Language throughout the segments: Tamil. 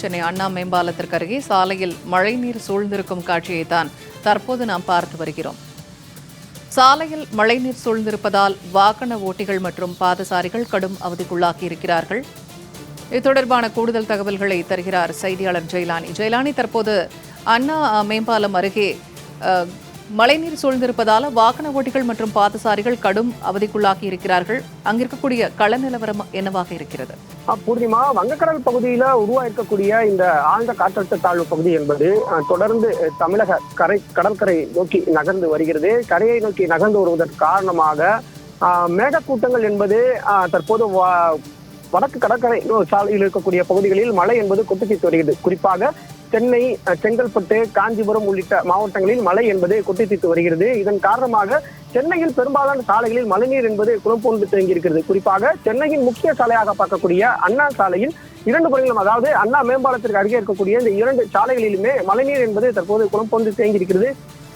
சென்னை அண்ணா மேம்பாலத்திற்கு அருகே சாலையில் மழைநீர் சூழ்ந்திருக்கும் காட்சியைத்தான் தற்போது நாம் பார்த்து வருகிறோம். சாலையில் மழைநீர் சூழ்ந்திருப்பதால் வாகன ஓட்டிகள் மற்றும் பாதசாரிகள் கடும் அவதிக்குள்ளாகி இருக்கிறார்கள் இது தொடர்பான கூடுதல் தகவல்களை தருகிறார் செய்தியாளர் ஜெயலானி. ஜெயலானி தற்போது அண்ணா மேம்பாலம் அருகே மழைநீர் சூழ்ந்திருப்பதால் வாகன ஓட்டிகள் மற்றும் பாதசாரிகள் கடும் அவதிக்குள்ளாகி இருக்கிறார்கள். அங்கிருக்கக்கூடிய கள நிலவரம் என்னவாக இருக்கிறது? பூர்ணிமா வங்கக்கடல் பகுதியில உருவாயிருக்கக்கூடிய இந்த ஆழ்ந்த காற்றழுத்த தாழ்வு பகுதி என்பது தொடர்ந்து தமிழக கரை கடற்கரை நோக்கி நகர்ந்து வருகிறது. கரையை நோக்கி நகர்ந்து வருவதற்கு காரணமாக மேகக்கூட்டங்கள் என்பது தற்போது வடக்கு கடற்கரை சாலையில் இருக்கக்கூடிய பகுதிகளில் மழை என்பது கொட்டுத்தீர்த்து வருகிறது. குறிப்பாக சென்னை செங்கல்பட்டு காஞ்சிபுரம் உள்ளிட்ட மாவட்டங்களில் மழை என்பது கொட்டித்தீர்த்து வருகிறது. இதன் காரணமாக சென்னையில் பெரும்பாலான சாலைகளில் மழைநீர் என்பது குளப்போன்று தேங்கி இருக்கிறது குறிப்பாக சென்னையின் முக்கிய சாலையாக பார்க்கக்கூடிய அண்ணா சாலையில் இரண்டு பகுதிகளும் அதாவது அண்ணா மேம்பாலத்திற்கு அருகே இருக்கக்கூடிய இந்த இரண்டு சாலைகளிலுமே மழைநீர் என்பது தற்போது குளப்போன்று தேங்கி இருக்கிறது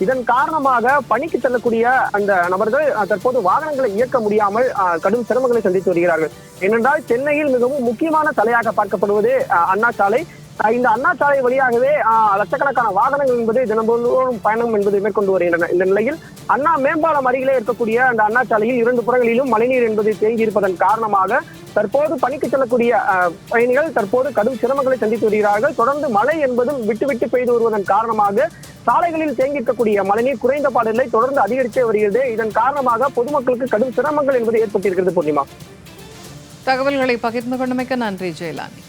இதன் காரணமாக பணிக்கு செல்லக்கூடிய அந்த நபர்கள் தற்போது வாகனங்களை இயக்க முடியாமல் கடும் சிரமங்களை சந்தித்து வருகிறார்கள். ஏனென்றால் சென்னையில் மிகவும் முக்கியமான சாலையாக பார்க்கப்படுவது அண்ணா சாலை. இந்த அண்ணா சாலை வழியாகவே லட்சக்கணக்கான வாகனங்கள் என்பது தினந்தோறும் பயணம் என்பது மேற்கொண்டு வருகின்றன. இந்த நிலையில் அண்ணா மேம்பாலம் அருகிலே இருக்கக்கூடிய அந்த அண்ணா சாலையில் இரண்டு புறங்களிலும் மழைநீர் என்பது தேங்கி இருப்பதன் காரணமாக தற்போது பணிக்கு செல்லக்கூடிய அஹ், பயணிகள் தற்போது கடும் சிரமங்களை சந்தித்து வருகிறார்கள். தொடர்ந்து மழை என்பதும் விட்டு விட்டு பெய்து வருவதன் காரணமாக சாலைகளில் தேங்கி இருக்கக்கூடிய மழைநீர் குறைந்த பாடலை தொடர்ந்து அதிகரித்தே வருகிறது. இதன் காரணமாக பொதுமக்களுக்கு கடும் சிரமங்கள் என்பது ஏற்பட்டிருக்கிறது பூர்ணிமா. தகவல்களை பகிர்ந்து கொண்டமைக்க நன்றி ஜெயலானி.